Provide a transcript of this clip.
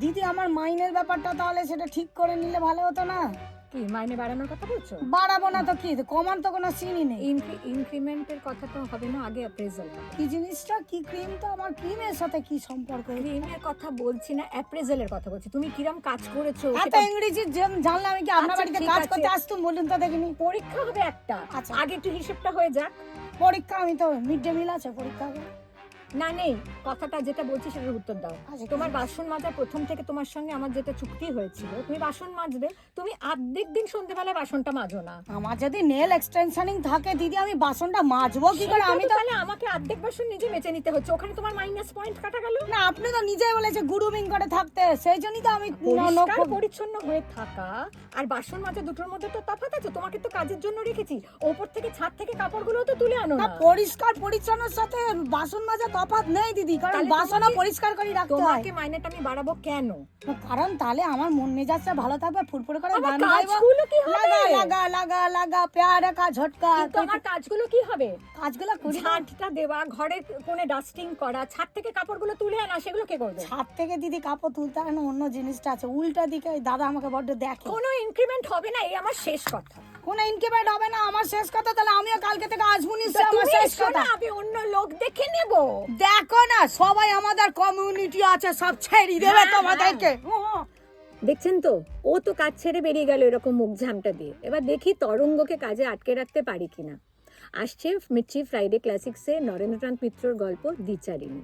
দিদি আমার মাইনের ব্যাপারটা তাহলে সেটা ঠিক করে নিলে ভালো হতো না। কি মাইনে বাড়ানোর কথা বলছো? বাড়াবো না তো কি কমান তো কোনো সিনই নেই। ইনক্রিমেন্টের কথা তো হবে না আগে অ্যাপ্রেজাল কি জিনিসটা? কি ক্রিম তো? আমার ক্রিমের সাথে কি সম্পর্ক? ক্রিমের কথা বলছি না অ্যাপ্রেজালের কথা বলছি। তুমি কিরম কাজ করেছ এত ইংরেজি যে- জানলে আমি কি? আপনার আচ্ছা, বাড়িতে কাজ করতে বলুন তো দেখিনি। পরীক্ষা হবে একটা। আচ্ছা। আগে একটু হিসেবটা হয়ে যাক। পরীক্ষা আমি তো মিড ডে মিল আছে পরীক্ষা হবে। না নেই। কথাটা যেটা বলছি সেটার উত্তর দাও। আচ্ছা, তোমার বাসন মাজা প্রথম থেকে তোমার সঙ্গে আমার যেটা চুক্তি হয়েছিল তুমি বাসন মাজবে তুমি অর্ধেক দিন সন্ধ্যেবেলা বাসনটা মাজো না। আমার যদি নেল এক্সটেনশনিং থাকে দিদি আমি বাসনটা মাজবো কি করে? আমি তো তাহলে আমাকে আর্ধেক বাসন নিজে বেঁচে নিতে হচ্ছে। ওখানে তোমার মাইনাস পয়েন্ট কাটা গেল। না আপনি তো নিজেই বলেছে গ্রুমিং করে থাকতে। সেই জন্যই তো আমি পরিষ্কার পরিচ্ছন্ন হয়ে থাকা আর বাসন মাজা দুটোর মধ্যে তো তফাৎ আছে তোমাকে তো কাজের জন্য রেখেছি। ওপর থেকে ছাদ থেকে কাপড়গুলো তো তুলে আনো না না। পরিষ্কার পরিচ্ছন্নের সাথে বাসন মাজা তফাৎ নেই দিদি কারণ বাসনও পরিষ্কার করে রাখতে হয়। তোমাকে মাইনেটা আমি বাড়াবো কেন? কারণ তাহলে আমার মন মেজাজটা ভালো থাকবে ফুরফুর করে গান গাইবো। লাগা লাগা লাগা লাগা প্যারা কা ঝটকা। কিন্তু আমার কাজগুলো কি হবে? কাজগুলো। ঝাঁটটা দেওয়া ঘরের কোণে ডাস্টিং করা ছাদ থেকে কাপড়গুলো তুলে আনা সেগুলো কে করবে? ছাদ থেকে দিদি কাপড় তুলতে হয় না অন্য জিনিসটা আছে। উল্টা দিকে দাদা আমাকে বড্ড দেখে। কোনো ইনক্রিমেন্ট হবে না এই আমার শেষ কথা। কোনো ইনক্রিমেন্ট হবে না আমার শেষ কথা তাহলে আমিও কালকে থেকে আসব তো নিশ্চয়ই আমার শেষ কথা না, আমি অন্য লোক দেখে নেব। দেখো না সবাই আমাদের কমিউনিটি আছে সব ছেড়ে দেবে হ্যাঁ, তোমাদেরকে। দেখছেন তো ও তো কাজ ছেড়ে বেরিয়ে গেল এরকম মুখ ঝামটা দিয়ে। এবার দেখি তরঙ্গকে কাজে আটকে রাখতে পারি কিনা। আসছে মির্চি ফ্রাইডে ক্লাসিক্সে নরেন্দ্রনাথ মিত্রর গল্প দ্বিচারিণী।